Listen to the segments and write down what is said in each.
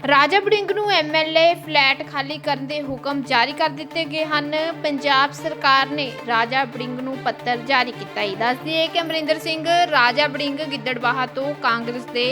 ਰਾਜਾ ਬੜਿੰਗ ਨੂੰ MLA flat ਖਾਲੀ ਕਰਨ ਦੇ ਹੁਕਮ ਜਾਰੀ ਕਰ ਦਿੱਤੇ ਗਏ ਹਨ। ਪੰਜਾਬ ਸਰਕਾਰ ਨੇ ਰਾਜਾ ਬੜਿੰਗ ਨੂੰ ਪੱਤਰ ਜਾਰੀ ਕੀਤਾ। ਹੈ ਦੱਸਦੀ ਹੈ ਕਿ ਅਮਰਿੰਦਰ ਸਿੰਘ ਰਾਜਾ ਬੜਿੰਗ ਗਿੱਦੜਬਾਹਾ ਤੋਂ ਕਾਂਗਰਸ ਦੇ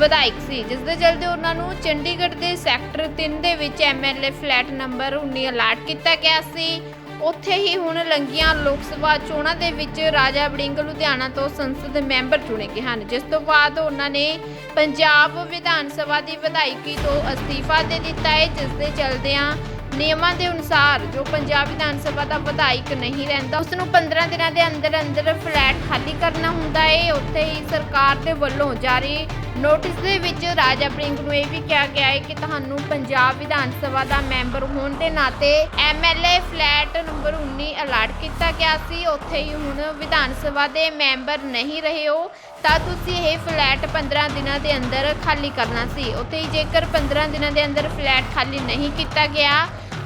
ਵਿਧਾਇਕ ਸੀ। ਜਿਸ ਦੇ ਚਲਦੇ ਉਹਨਾਂ ਨੂੰ ਚੰਡੀਗੜ੍ਹ ਦੇ ਸੈਕਟਰ 3 ਦੇ ਵਿੱਚ ਐਮਐਲਏ ਫਲੈਟ ਨੰਬਰ 19 ਅਲਾਟ ਕੀਤਾ ਗਿਆ ਸੀ। ਉੱਥੇ ਹੀ ਹੁਣ ਲੰਗੀਆਂ ਲੋਕ ਸਭਾ ਚੋਣਾਂ ਦੇ ਵਿੱਚ ਰਾਜਾ ਵੜਿੰਗ ਲੁਧਿਆਣਾ ਤੋਂ ਸੰਸਦ ਮੈਂਬਰ ਚੁਣੇ ਗਏ ਹਨ। ਜਿਸ ਤੋਂ ਬਾਅਦ ਉਹਨਾਂ ਨੇ ਪੰਜਾਬ ਵਿਧਾਨ ਸਭਾ ਦੀ ਵਿਧਾਇਕੀ ਤੋਂ ਅਸਤੀਫਾ ਦੇ ਦਿੱਤਾ ਹੈ। ਜਿਸ ਦੇ ਚਲਦਿਆਂ ਨਿਯਮਾਂ ਦੇ ਅਨੁਸਾਰ ਜੋ ਪੰਜਾਬ ਵਿਧਾਨ ਸਭਾ ਦਾ ਵਿਧਾਇਕ ਨਹੀਂ ਰਹਿੰਦਾ ਉਸ ਨੂੰ 15 ਦਿਨਾਂ ਦੇ ਅੰਦਰ ਅੰਦਰ ਫਲੈਟ ਖਾਲੀ ਕਰਨਾ ਹੁੰਦਾ ਹੈ। ਉੱਥੇ ਹੀ ਸਰਕਾਰ ਦੇ ਵੱਲੋਂ ਜਾਰੀ ਨੋਟਿਸ ਦੇ ਵਿੱਚ ਰਾਜਾ ਬ੍ਰਿੰਗ ਨੂੰ ਇਹ ਵੀ ਕਿਹਾ ਗਿਆ ਹੈ ਕਿ ਤੁਹਾਨੂੰ ਪੰਜਾਬ ਵਿਧਾਨ ਸਭਾ ਦਾ ਮੈਂਬਰ ਹੋਣ ਦੇ ਨਾਤੇ ਐਮਐਲਏ ਫਲੈਟ ਨੰਬਰ 19 ਅਲਾਟ ਕੀਤਾ ਗਿਆ ਸੀ। ਉੱਥੇ ਹੀ ਹੁਣ ਵਿਧਾਨ ਸਭਾ ਦੇ ਮੈਂਬਰ ਨਹੀਂ ਰਹੇ ਹੋ ਤਾਂ ਤੁਸੀਂ ਇਹ ਫਲੈਟ 15 ਦਿਨਾਂ ਦੇ ਅੰਦਰ ਖਾਲੀ ਕਰਨਾ ਸੀ। ਉੱਥੇ ਹੀ ਜੇਕਰ 15 ਦਿਨਾਂ ਦੇ ਅੰਦਰ ਫਲੈਟ ਖਾਲੀ ਨਹੀਂ ਕੀਤਾ ਗਿਆ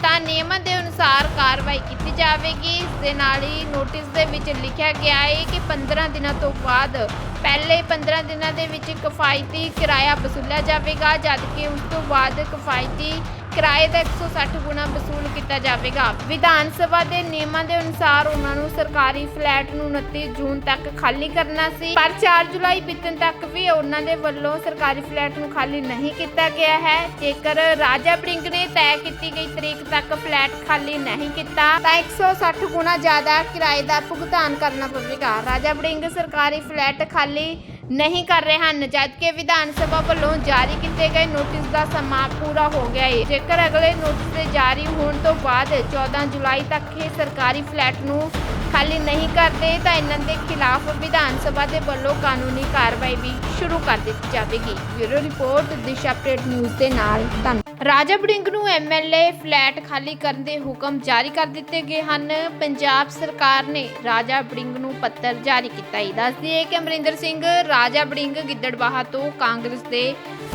ਤਾਂ ਨਿਯਮਾਂ ਦੇ ਅਨੁਸਾਰ ਕਾਰਵਾਈ ਕੀਤੀ ਜਾਵੇਗੀ। ਇਸ ਦੇ ਨਾਲ ਹੀ ਨੋਟਿਸ ਦੇ ਵਿੱਚ ਲਿਖਿਆ ਗਿਆ ਹੈ ਕਿ 15 ਦਿਨਾਂ ਤੋਂ ਬਾਅਦ ਪਹਿਲੇ 15 ਦਿਨਾਂ ਦੇ ਵਿੱਚ ਕਿਫਾਇਤੀ ਕਿਰਾਇਆ ਵਸੂਲਿਆ ਜਾਵੇਗਾ, ਜਦਕਿ ਉਸ ਤੋਂ ਬਾਅਦ ਕਿਫਾਇਤੀ ਕਿਰਾਏ ਦਾ 160 ਗੁਣਾ ਵਸੂਲ ਕੀਤਾ ਜਾਵੇਗਾ। ਵਿਧਾਨ ਸਭਾ ਦੇ ਨਿਯਮਾਂ ਦੇ ਅਨੁਸਾਰ ਉਹਨਾਂ ਨੂੰ ਸਰਕਾਰੀ ਫਲੈਟ ਨੂੰ 29 ਜੂਨ ਤੱਕ ਖਾਲੀ ਕਰਨਾ ਸੀ। ਪਰ 4 ਜੁਲਾਈ ਬੀਤਣ ਤੱਕ ਵੀ ਉਹਨਾਂ ਦੇ ਵੱਲੋਂ ਸਰਕਾਰੀ ਫਲੈਟ ਨੂੰ ਖਾਲੀ ਨਹੀਂ ਕੀਤਾ ਗਿਆ ਹੈ। ਜੇਕਰ ਰਾਜਾ ਬ੍ਰਿੰਗ ਨੇ ਤੈਅ ਕੀਤੀ ਗਈ ਤਰੀਕ ਤੱਕ ਫਲੈਟ ਖਾਲੀ ਨਹੀਂ ਕੀਤਾ, ਤਾਂ 160 ਗੁਣਾ ਜ਼ਿਆਦਾ ਕਿਰਾਏ ਦਾ ਭੁਗਤਾਨ ਕਰਨਾ ਪਵੇਗਾ। ਰਾਜਾ ਬ੍ਰਿੰਗ, ਸਰਕਾਰੀ ਫਲੈਟ ਖਾਲੀ ਨਹੀਂ ਕਰ ਰਹੇ ਹਨ, ਜਦਕਿ ਵਿਧਾਨ ਸਭਾ ਵੱਲੋਂ ਜਾਰੀ ਕੀਤੇ ਗਏ ਨੋਟਿਸ ਦਾ ਸਮਾਂ ਪੂਰਾ ਹੋ ਗਿਆ ਹੈ ਜੇਕਰ ਅਗਲੇ ਨੋਟਿਸ ਦੇ ਜਾਰੀ ਹੋਣ ਤੋਂ ਬਾਅਦ 14 ਜੁਲਾਈ ਤੱਕ ਇਹ ਸਰਕਾਰੀ ਫਲੈਟ ਨੂੰ ਖਾਲੀ ਨਹੀਂ ਕਰਦੇ, ਤਾਂ ਇਹਨਾਂ ਦੇ ਖਿਲਾਫ ਵਿਧਾਨ ਸਭਾ ਦੇ ਵੱਲੋਂ ਕਾਨੂੰਨੀ ਕਾਰਵਾਈ ਵੀ ਸ਼ੁਰੂ ਕਰ ਦਿੱਤੀ ਜਾਵੇਗੀ। Bureau report, Disha update news ਦੇ ਨਾਲ, ਧੰਨਵਾਦ। ਰਾਜਾ ਬੜਿੰਗ ਨੂੰ ਐਮਐਲਏ ਫਲੈਟ ਖਾਲੀ ਕਰਨ ਦੇ ਹੁਕਮ ਜਾਰੀ ਕਰ ਦਿੱਤੇ ਗਏ ਹਨ। ਪੰਜਾਬ ਸਰਕਾਰ ਨੇ ਰਾਜਾ ਬੜਿੰਗ ਨੂੰ ਪੱਤਰ ਜਾਰੀ ਕੀਤਾ। ਹੈ ਦੱਸਦੀ ਹੈ ਕਿ ਅਮਰਿੰਦਰ ਸਿੰਘ ਰਾਜਾ ਬੜਿੰਗ ਗਿੱਦੜਬਾਹਾ ਤੋਂ ਕਾਂਗਰਸ ਦੇ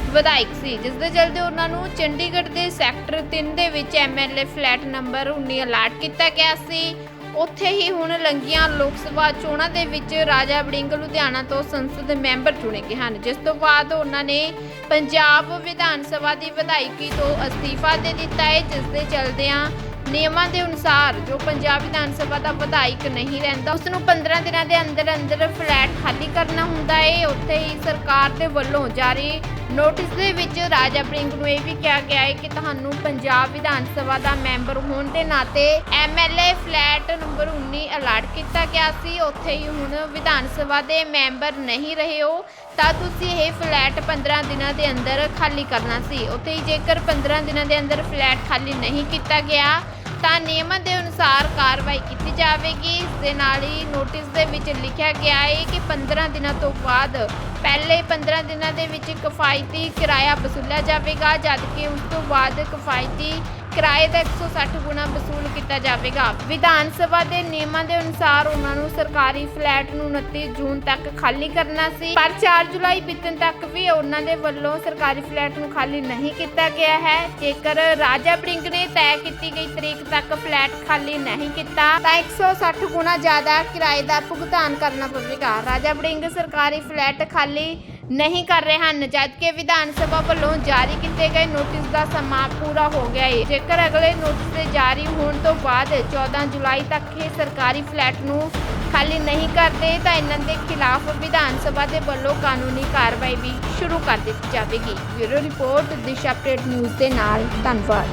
ਵਿਧਾਇਕ ਸੀ, ਜਿਸ ਦੇ ਚਲਦੇ ਉਹਨਾਂ ਨੂੰ ਚੰਡੀਗੜ੍ਹ ਦੇ ਸੈਕਟਰ 3 ਦੇ ਵਿੱਚ ਐਮਐਲਏ ਫਲੈਟ ਨੰਬਰ 19 ਅਲਾਟ ਕੀਤਾ ਗਿਆ ਸੀ। ਉੱਥੇ ਹੀ ਹੁਣ ਲੰਗੀਆਂ ਲੋਕ ਸਭਾ ਚੋਣਾਂ ਦੇ ਵਿੱਚ ਰਾਜਾ ਵੜਿੰਗ ਲੁਧਿਆਣਾ ਤੋਂ ਸੰਸਦ ਮੈਂਬਰ ਚੁਣੇ ਗਏ ਹਨ। ਜਿਸ ਤੋਂ ਬਾਅਦ ਉਹਨਾਂ ਨੇ ਪੰਜਾਬ ਵਿਧਾਨ ਸਭਾ ਦੀ ਵਿਧਾਇਕੀ ਤੋਂ ਅਸਤੀਫਾ ਦੇ ਦਿੱਤਾ ਹੈ, ਜਿਸ ਦੇ ਚਲਦਿਆਂ ਨਿਯਮਾਂ ਦੇ ਅਨੁਸਾਰ ਜੋ ਪੰਜਾਬ ਵਿਧਾਨ ਸਭਾ ਦਾ ਵਿਧਾਇਕ ਨਹੀਂ ਰਹਿੰਦਾ, ਉਸ ਨੂੰ 15 ਦਿਨਾਂ ਦੇ ਅੰਦਰ ਅੰਦਰ ਫਲੈਟ ਖਾਲੀ ਕਰਨਾ ਹੁੰਦਾ ਹੈ। ਉੱਥੇ ਹੀ ਸਰਕਾਰ ਦੇ ਵੱਲੋਂ ਜਾਰੀ ਨੋਟਿਸ ਦੇ ਵਿੱਚ ਰਾਜਾ ਬ੍ਰਿੰਗ ਨੂੰ ਇਹ ਵੀ ਕਿਹਾ ਗਿਆ ਹੈ ਕਿ ਤੁਹਾਨੂੰ ਪੰਜਾਬ ਵਿਧਾਨ ਸਭਾ ਦਾ ਮੈਂਬਰ ਹੋਣ ਦੇ ਨਾਤੇ ਐਮਐਲਏ ਫਲੈਟ ਨੰਬਰ 19 ਅਲਾਟ ਕੀਤਾ ਗਿਆ ਸੀ। ਉੱਥੇ ਹੀ ਹੁਣ ਵਿਧਾਨ ਸਭਾ ਦੇ ਮੈਂਬਰ ਨਹੀਂ ਰਹੇ ਹੋ, ਤਾਂ ਤੁਸੀਂ ਇਹ ਫਲੈਟ 15 ਦਿਨਾਂ ਦੇ ਅੰਦਰ ਖਾਲੀ ਕਰਨਾ ਸੀ। ਉੱਥੇ ਹੀ ਜੇਕਰ 15 ਦਿਨਾਂ ਦੇ ਅੰਦਰ ਫਲੈਟ ਖਾਲੀ ਨਹੀਂ ਕੀਤਾ ਗਿਆ ਤਾਂ ਨਿਯਮਾਂ ਦੇ ਅਨੁਸਾਰ ਕਾਰਵਾਈ ਕੀਤੀ ਜਾਵੇਗੀ। ਇਸ ਦੇ ਨਾਲ ਹੀ ਨੋਟਿਸ ਦੇ ਵਿੱਚ ਲਿਖਿਆ ਗਿਆ ਹੈ ਕਿ 15 ਦਿਨਾਂ ਤੋਂ ਬਾਅਦ ਪਹਿਲੇ 15 ਦਿਨਾਂ ਦੇ ਵਿੱਚ ਕਿਫਾਇਤੀ ਕਿਰਾਇਆ ਵਸੂਲਿਆ ਜਾਵੇਗਾ, ਜਦਕਿ ਉਸ ਤੋਂ ਬਾਅਦ ਕਿਫਾਇਤੀ ਕਿਰਾਏ ਦਾ 160 ਗੁਣਾ ਵਸੂਲ ਕੀਤਾ ਜਾਵੇਗਾ। ਵਿਧਾਨ ਸਭਾ ਦੇ ਨਿਯਮਾਂ ਦੇ ਅਨੁਸਾਰ ਉਹਨਾਂ ਨੂੰ ਸਰਕਾਰੀ ਫਲੈਟ ਨੂੰ 29 ਜੂਨ ਤੱਕ ਖਾਲੀ ਕਰਨਾ ਸੀ। ਪਰ 4 ਜੁਲਾਈ ਬੀਤਣ ਤੱਕ ਵੀ ਉਹਨਾਂ ਦੇ ਵੱਲੋਂ ਸਰਕਾਰੀ ਫਲੈਟ ਨੂੰ ਖਾਲੀ ਨਹੀਂ ਕੀਤਾ ਗਿਆ ਹੈ। ਜੇਕਰ ਰਾਜਾ ਬ੍ਰਿੰਗ ਨੇ ਤੈਅ ਕੀਤੀ ਗਈ ਤਰੀਕ ਤੱਕ ਫਲੈਟ ਖਾਲੀ ਨਹੀਂ ਕੀਤਾ, ਤਾਂ 160 ਗੁਣਾ ਜ਼ਿਆਦਾ ਕਿਰਾਏ ਦਾ ਭੁਗਤਾਨ ਕਰਨਾ ਪਵੇਗਾ। ਰਾਜਾ ਬ੍ਰਿੰਗ, ਸਰਕਾਰੀ ਫਲੈਟ ਖਾਲੀ ਨਹੀਂ ਕਰ ਰਹੇ ਹਨ। ਜਦਕਿ ਵਿਧਾਨ ਸਭਾ ਵੱਲੋਂ ਜਾਰੀ ਕੀਤੇ ਗਏ ਨੋਟਿਸ ਦਾ ਸਮਾਂ ਪੂਰਾ ਹੋ ਗਿਆ ਹੈ ਜੇਕਰ ਅਗਲੇ ਨੋਟਿਸ ਦੇ ਜਾਰੀ ਹੋਣ ਤੋਂ ਬਾਅਦ 14 ਜੁਲਾਈ ਤੱਕ ਇਹ ਸਰਕਾਰੀ ਫਲੈਟ ਨੂੰ ਖਾਲੀ ਨਹੀਂ ਕਰਦੇ, ਤਾਂ ਇਹਨਾਂ ਦੇ ਖਿਲਾਫ ਵਿਧਾਨ ਸਭਾ ਦੇ ਵੱਲੋਂ ਕਾਨੂੰਨੀ ਕਾਰਵਾਈ ਵੀ ਸ਼ੁਰੂ ਕਰ ਦਿੱਤੀ ਜਾਵੇਗੀ। Bureau report, Disha update news ਦੇ ਨਾਲ। ਧੰਨਵਾਦ।